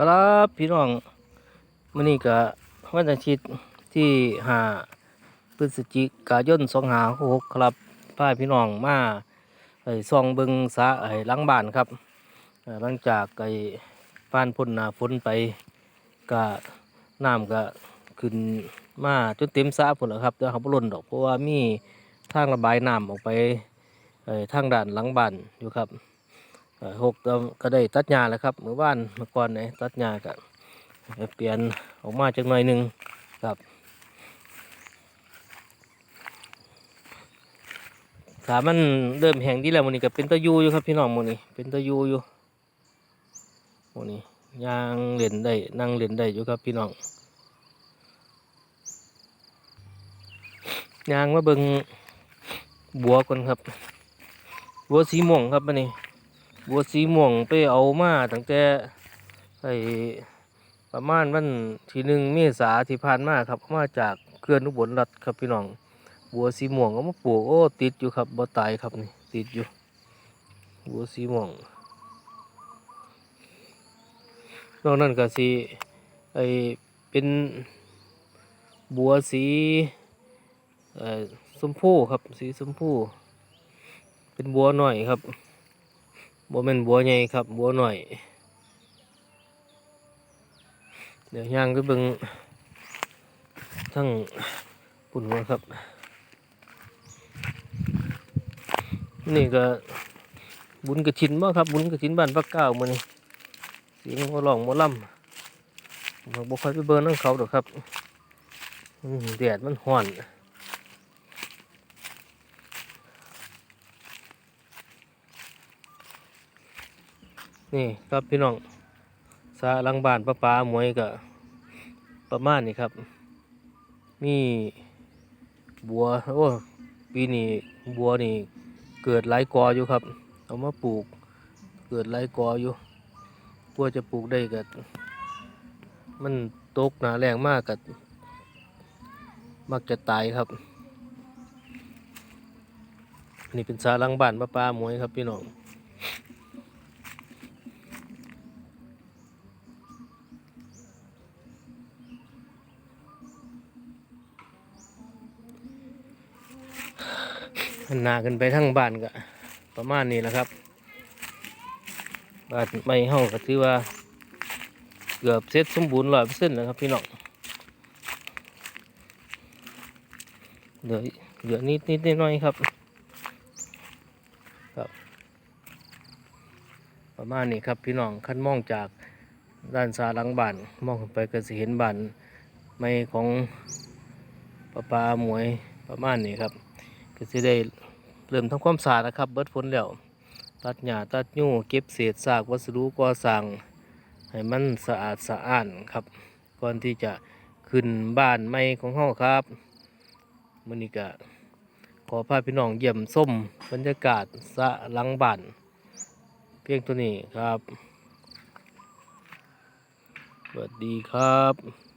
ครับพี่น้องมื้อนี้ก็วันอาทิตย์ที่ห้าพฤศจิกายน2566ครับพาพี่น้องมาไอ้ส่องเบิงสระไอ้หลังบ้านครับหลังจากไอ้ฟ้านพ้นนาฝนไปก็น้ำก็ขึ้นมาจนเต็มสระพุ่นแล้วครับแต่เขาบ่ล้นดอกเพราะว่ามีทางระบายน้ำออกไปไอ้ทางด้านหลังบ้านอยู่ครับ หกก็ได้ตัดหญ้าแล้วครับเมื่อวานเมื่อก่อนเนี่ยตัดหญ้าก็เปลี่ยนออกมาจากหน่อยหนึ่งครับถามันเริ่มแห้งดีแล้วมันนี้ก็เป็นตะยูอยู่ครับพี่น้องมันนี้เป็นตะยูอยู่มันนี้ยางเล่นได้นั่งเล่นได้อยู่ครับพี่น้องยางมาเบิงบัวก่อนครับบัวสีม่วงครับมันนี้ บัวสีม่วงไปเอามาตั้งแต่ไอประมาณวันที่หนึ่งเมษาที่ผ่านมาครับมาจากเขื่อนอุบลรัฐครับพี่น้อง บัวสีม่วงเอามาปลูกโอ้ติดอยู่ครับบ่ตายครับนี่ติดอยู่ บัวสีม่วงนอกนั้นก็สีไอเป็นบัวสีเอ่อชมพูครับสีชมพูเป็นบัวหน่อยครับ บัวเป็นบัวใหญ่ครับ บัวหน่อย เดี๋ยวย่างก็เบิ่งทั้งปุ่นมาครับ นี่ก็บุญกระถินบ่ครับ บุญกระถินบ้านพระเก้ามือนี่สียงหมอร้องมอลำผมบ่ค่อยไปเบิ่งนั่งเขาดอกครับแดดมันห้อน นี่ครับพี่น้องสาลังบานป้าป้าหมวยก็ประมาณนี้ครับ มีบัวโอ้ปีนี้บัวนี่เกิดหลายกออยู่ครับ เอามาปลูกเกิดหลายกออยู่กลัวจะปลูกได้ก็มันตกหนาแรงมากก็มักจะตายครับ นี่เป็นสาลังบ้านป้าป้าหมวยครับพี่น้อง หน้าขึ้นไปทั้งบ้านก็ประมาณนี้แหละครับบ้านไม่เฮาก็ถือว่า เกือบเสร็จสมบูรณ์ร้อยเปอร์เซ็นต์แล้วครับพี่น้องเหลือเหลือนิดนิดน้อยครับครับ ประมาณนี้ครับพี่น้องคันมองจากด้านซ้ายหลังบ้านมองขึ้นไปก็จะเห็นบ้านไม่ของป้าปาหมวยประมาณนี้ครับ ก็จะได้เริ่มทำความสะอาดนะครับ เบิดฝนแล้ว ตัดหญ้าตัดยูเก็บเศษซากวัสดุก่อสร้างให้มันสะอาดสะอ้านครับ ก่อนที่จะขึ้นบ้านใหม่ของเฮาครับมื้อนี้ก็ขอพาพี่น้องเยี่ยมส้มบรรยากาศสะหลังบ้าน เพียงตัวนี้ครับสวัสดีครับ